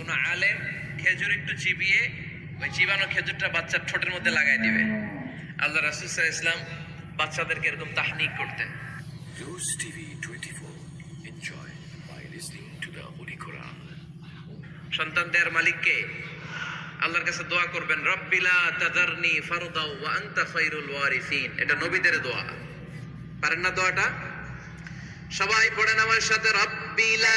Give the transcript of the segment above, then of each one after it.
কোনো আলেম খেজুর একটু চিবিয়ে ওই চিবানো খেজুরটা বাচ্চার ঠোঁটের মধ্যে লাগাই দিবে আল্লাহ রাসুল ইসলাম বাচ্চাদেরকে এরকম তাহনিক করতেন News TV 24. Enjoy by listening to the Holy Quran. সন্তান দেয়ার মালিককে আল্লাহর কাছে দোয়া করবেন রব্বিলা তাদারনি ফারদাও ওয়া আনতা খায়রুল ওয়ারিসিন এটা নবীদের দোয়া পারেন না দোয়াটা সবাই পড়েন আমার সাথে রব্বিলা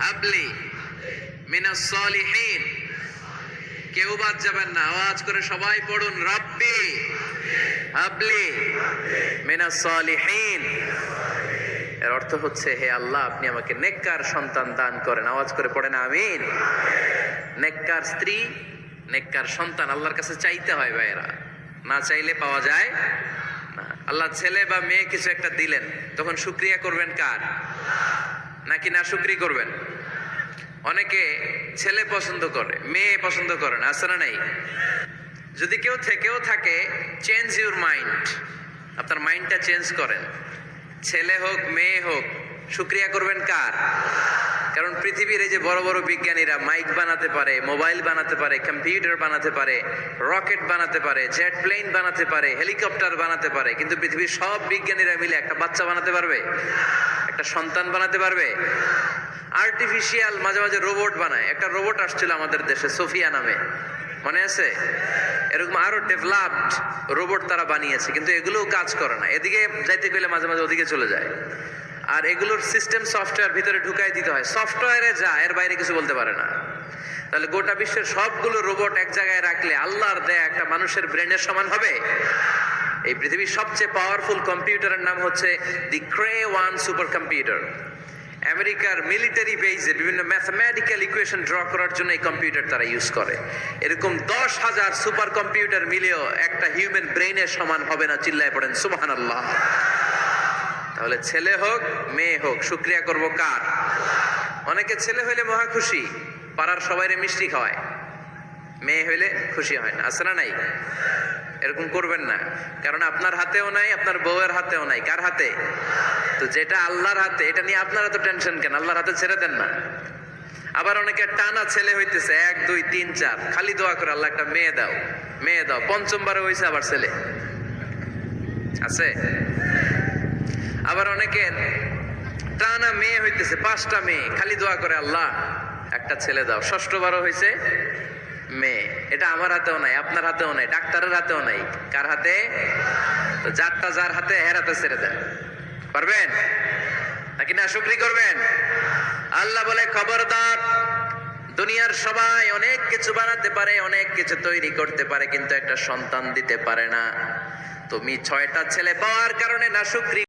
হাবলি মিনা সলিহীন। কেউ বাদ যাবেন না। আওয়াজ করে সবাই পড়ুন, রব্বি হাবলি মিনা সলিহীন। এর অর্থ হচ্ছে, হে আল্লাহ, আপনি আমাকে নেককার সন্তান দান করেন। আওয়াজ করে পড়েন, আমিন। নেককার স্ত্রী, নেককার সন্তান আল্লাহর কাছে চাইতে হয় ভাইয়েরা। না চাইলে পাওয়া যায় না। আল্লাহ ছেলে বা মেয়ে কিছু একটা দিলেন, তখন শুক্রিয়া করবেন কার? নাকি না শুক্রি করবেন? অনেকে ছেলে পছন্দ করে, মেয়ে পছন্দ আছে না নাই? যদি কেউ থেকেও থাকে চেঞ্জ ইউর মাইন্ড আপনার মাইন্ডটা চেঞ্জ করেন। ছেলে হোক, মেয়ে হোক, শুক্রিয়া করবেন কার? কারণ পৃথিবীর এই যে বড় বড় বিজ্ঞানীরা মাইক বানাতে পারে, মোবাইল বানাতে পারে কম্পিউটার বানাতে পারে রকেট বানাতে পারে জেট প্লেন বানাতে পারে হেলিকপ্টার বানাতে পারে, কিন্তু পৃথিবীর সব বিজ্ঞানীরা মিলে একটা বাচ্চা বানাতে পারবে? একটা সন্তান বানাতে পারবে? আর্টিফিশিয়াল মাঝে মাঝে রোবট বানায়। একটা রোবট আসছিল আমাদের দেশে, সোফিয়া নামে। মনে আছে? এরকম আরও ডেভেলপড রোবট তারা বানিয়েছে, কিন্তু এগুলোও কাজ করে না। এদিকে যাইতে গেলে মাঝে মাঝে ওদিকে চলে যায়। আর এগুলোর সিস্টেম সফটওয়্যার ভিতরে ঢুকাই দিতে হয়। সফটওয়্যারে যা, এর বাইরে কিছু বলতে পারে না। তাহলে গোটা বিশ্বের সবগুলো রোবট এক জায়গায় রাখলে আল্লাহর দেয়া একটা মানুষের ব্রেনের সমান হবে? এই পৃথিবীর সবচেয়ে পাওয়ারফুল কম্পিউটারের নাম হচ্ছে the Cray one super computer আমেরিকার মিলিটারি বেজে বিভিন্ন ম্যাথমেটিক্যাল ইকুয়েশন ড্র করার জন্য এই কম্পিউটার তারা ইউজ করে। এরকম দশ হাজার সুপার কম্পিউটার মিলেও একটা হিউম্যান ব্রেনের সমান হবে না, চিল্লায় পড়েন সুবহান আল্লাহ তাহলে ছেলে হোক, মেয়ে হোক, শুক্রিয়া করব কার? অনেকে ছেলে হইলে মহা খুশি, পাড়ার সবাইরে মিষ্টি খাওয়ায়। মেয়ে হইলে খুশি হয় না না নাই? এরকম করবেন না। কারণ আপনার হাতেও নাই, আপনার বউয়ের হাতেও নাই। কার হাতে? তো যেটা আল্লাহর হাতে, এটা নিয়ে আপনারা তো টেনশন কেন? আল্লাহর হাতে ছেড়ে দেন না। আবার অনেকে টানা ছেলে হইতেছে, এক, দুই, তিন, চার। খালি দোয়া করে, আল্লাহ, একটা মেয়ে দাও মেয়ে দাও। পঞ্চমবারে হয়েছে আবার ছেলে। আছে? আবার অনেকের টানা মেয়ে হইতেছে, পাঁচটা মেয়ে। খালি দোয়া করে, আল্লাহ, একটা ছেলে দাও। ষষ্ঠবারও হয়েছে মেয়ে। এটা আমার হাতেও নাই, আপনার হাতেও নাই, ডাক্তারের হাতেও নাই। কার হাতে? তো যারটা যার হাতে, হের হাতে ছেড়ে দেন। পারবেন নাকি না, শুক্রি করবেন? আল্লাহ বলে, খবরদার, দুনিয়ার সবাই অনেক কিছু বানাতে পারে, অনেক কিছু তৈরি করতে পারে, কিন্তু একটা সন্তান দিতে পারে না। তুমি ছয়টা ছেলে পাওয়ার কারণে না শুক্রি